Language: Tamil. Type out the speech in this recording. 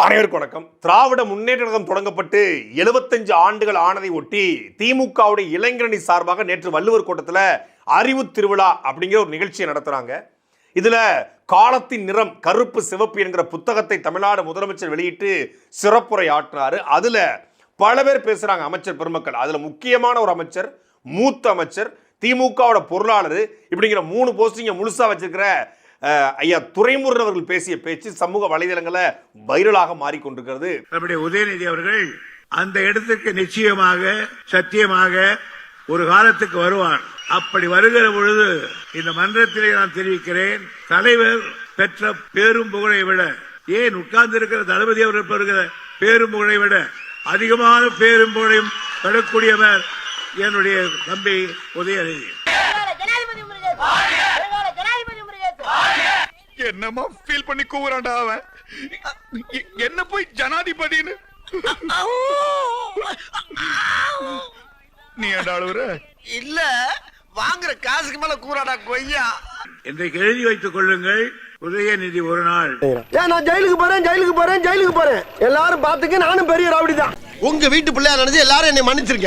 அனைவருக்கும் வணக்கம். திராவிட முன்னேற்ற கழகம் தொடங்கப்பட்டு 75 ஆண்டுகள் ஆனதை ஒட்டி திமுகவுடைய இளைஞரணி சார்பாக நேற்று வள்ளுவர் கோட்டத்தில் அறிவு திருவிழா அப்படிங்கிற ஒரு நிகழ்ச்சியை நடத்துறாங்க. இதுல காலத்தின் நிறம் கருப்பு சிவப்பு என்கிற புத்தகத்தை தமிழ்நாடு முதலமைச்சர் வெளியிட்டு சிறப்புரை ஆற்றினாரு அதுல பல பேர் பேசுறாங்க அமைச்சர் பெருமக்கள். அதுல முக்கியமான ஒரு அமைச்சர் மூத்த அமைச்சர் திமுகவோட பொருளாளர் இப்படிங்கிற மூணு போஸ்டிங்க முழுசா வச்சிருக்கிற ஐயா துரைமுருகன் அவர்கள் பேசிய பேச்சு சமூக வலைதளங்களை வைரலாக மாறிக்கொண்டிருக்கிறது. நம்முடைய உதயநிதி அவர்கள் அந்த இடத்துக்கு நிச்சயமாக சத்தியமாக ஒரு காலத்துக்கு வருவார். அப்படி வருகிற பொழுது இந்த மன்றத்திலே நான் தெரிவிக்கிறேன் தலைவர் பெற்ற பேரும் புகழை விட ஏன் உட்கார்ந்து இருக்கிற தளபதி அவர்கள் பெறுகிற பேரும் புகழை விட அதிகமான பேரும் புகழையும் பெறக்கூடியவர் என்னுடைய தம்பி உதயநிதி. என்னமா ஃபீல் பண்ணி கூவுறான்டா அவன். என்ன போய் ஜனாதிபதின்னு? நீ ஏன்டா அழுவுற? இல்ல வாங்குற காசுக்கு மேல கூறாடா கொய்யா. இன்றைக்கு எழுதி வைத்துக் கொள்ளுங்கள். உதயநிதி ஒரு நாள். ஏன் நான் ஜெயிலுக்கு போறேன் ஜெயிலுக்கு போறேன் ஜெயிலுக்கு போறேன். எல்லாரும் பாத்துக்க நானும் பெரிய ரவுடி தான் உங்க வீட்டு பிள்ளையா நினைச்சு எல்லாரும் என்னை மன்னிச்சிருங்க.